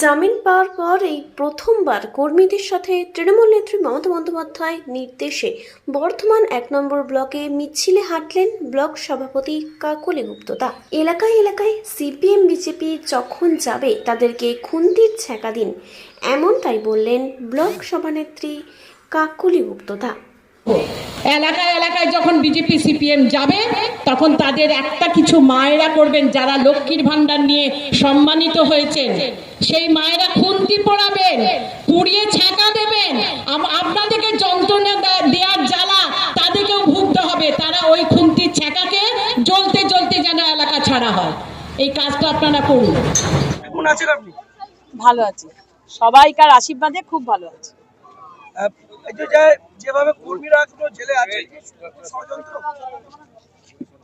জামিন পাওয়ার পর এই প্রথমবার কর্মীদের সাথে তৃণমূল নেত্রী মমতা বন্দ্যোপাধ্যায় নির্দেশে বর্ধমান এক নম্বর ব্লকে মিছিলে হাঁটলেন ব্লক সভাপতি কাকলি গুপ্তদা এলাকায় এলাকায় সিপিএম, বিজেপি যখন যাবে তাদেরকে খুন্তির ছ্যাঁকা দিন, এমনটাই বললেন ব্লক সভানেত্রী কাকলি গুপ্তদা এলাকায় এলাকায় যখন বিজেপি সিপিএম যাবে তখন তাদের একটা কিছু মায়েরা করবেন যারা লক্ষ্মীর ভাণ্ডার নিয়ে সম্মানিত হয়েছেন। সেই মায়েরা খুন্তি পড়াবেন পুড়িয়ে ছ্যাঁকা দেবেন। আপনাদেরকে যন্ত্রণা দেওয়ার জ্বালা তাদেরকেও ভুগতে হবে। তারা ওই খুন্তির ছ্যাঁকাকে জ্বলতে জ্বলতে যেন এলাকা ছাড়া হয়। এই কাজটা আপনারা করুন। ভালো আছি। সবাইকার আশীর্বাদে খুব ভালো আছি। যেভাবে কর্মীরা জেলে আছে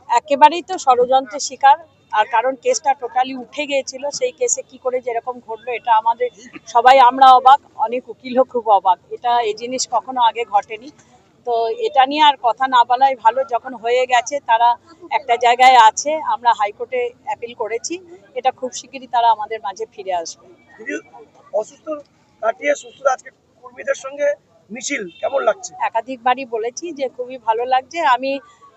একেবারেই তো ষড়যন্ত্রের শিকার আর কারণ কেসটা টোটালি উঠে গিয়েছিল সেই কেসে কি করে যেরকম ঘটলো এটা আমাদের সবাই আমরা অবাক অনেক উকিলও খুব অবাক। এটা এই জিনিস কখনো আগে ঘটেনি। তো এটা নিয়ে আর কথা না বলাই ভালো যখন হয়ে গেছে তারা একটা জায়গায় আছে আমরা হাইকোর্টে অ্যাপিল করেছি এটা খুব শিগগিরই তারা আমাদের মাঝে ফিরে আসবে। অসুস্থ কাটিয়ে সুস্থ আজকে কর্মীদের সঙ্গে মিছিল কেমন লাগছে? একাধিকবারই বলেছি যে খুবই ভালো লাগছে। আমি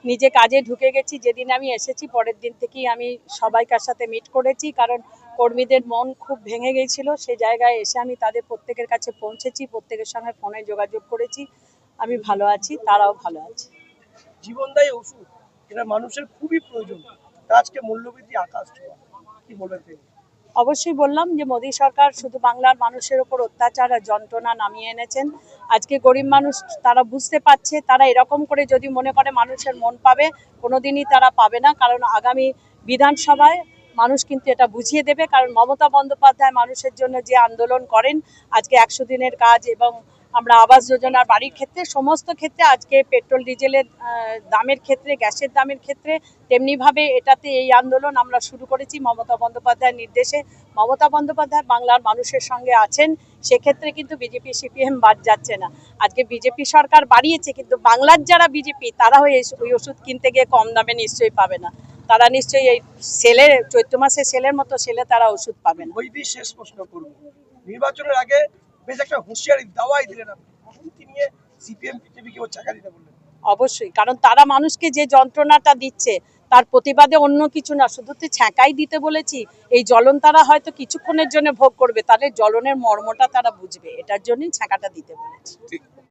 নিজে কাজে ঢুকে গেছি যেদিন আমি এসেছি পরের দিন থেকেই আমি সবাইকার সাথে মিট করেছি কারণ কর্মীদের মন খুব ভেঙে গিয়েছিল সে জায়গায় এসে আমি তাদের প্রত্যেকের কাছে পৌঁছেছি প্রত্যেকের সঙ্গে ফোনে যোগাযোগ করেছি। আমি ভালো আছি তারাও ভালো আছে। জীবনদায়ী ওষুধ এটা মানুষের খুবই প্রয়োজন। আজকে মূল্যবৃদ্ধি আকাশ ছোঁয়া। কি বলবেন অবশ্যই বললাম যে মোদী সরকার শুধু বাংলার মানুষের ওপর অত্যাচার আর যন্ত্রণা নামিয়ে এনেছেন। আজকে গরিব মানুষ তারা বুঝতে পারছে, তারা এরকম করে যদি মনে করে মানুষের মন পাবে, কোনোদিনই তারা পাবে না। কারণ আগামী বিধানসভায় মানুষ কিন্তু এটা বুঝিয়ে দেবে। কারণ মমতা বন্দ্যোপাধ্যায় মানুষের জন্য যে আন্দোলন করেন, আজকে একশো দিনের কাজ এবং আমরা আবাস যোজনার বাড়ির ক্ষেত্রে, সমস্ত ক্ষেত্রে, আজকে পেট্রোল, ডিজেলের দামের ক্ষেত্রে, গ্যাসের দামের ক্ষেত্রে, তেমনিভাবে এটাতে এই আন্দোলন আমরা শুরু করেছি মমতা বন্দ্যোপাধ্যায়ের নির্দেশে। মমতা বন্দ্যোপাধ্যায় বাংলার মানুষের সঙ্গে আছেন, সেক্ষেত্রে কিন্তু বিজেপি, সিপিএম বাদ যাচ্ছে না। আজকে বিজেপি সরকার বাড়িয়েছে, কিন্তু বাংলার যারা বিজেপি, তারা ওই ওই ওষুধ কিনতে গিয়ে কম দামে নিশ্চয়ই পাবে না। তারা নিশ্চয়ই এই সেলের, চৈত্র মাসে সেলের মতো সেলে তারা ওষুধ পাবে না। ওই দিয়ে শেষ প্রশ্ন করব। নির্বাচনের আগে বেশ একটা হুঁশিয়ারি দাওয়াই দিলেন আপনি। নিয়ে সিপিএম বিজেপিকে ও চাকা দিতে বললেন। অবশ্যই কারণ তারা মানুষকে যে যন্ত্রণাটা দিচ্ছে তার প্রতিবাদে অন্য কিছু না শুধু তো ছ্যাঁকাই দিতে বলেছি এই জ্বলন তারা হয়তো কিছুক্ষণের জন্য ভোগ করবে তাহলে জ্বলনের মর্মটা তারা বুঝবে এটার জন্যই ছ্যাঁকাটা দিতে বলেছি। ঠিক।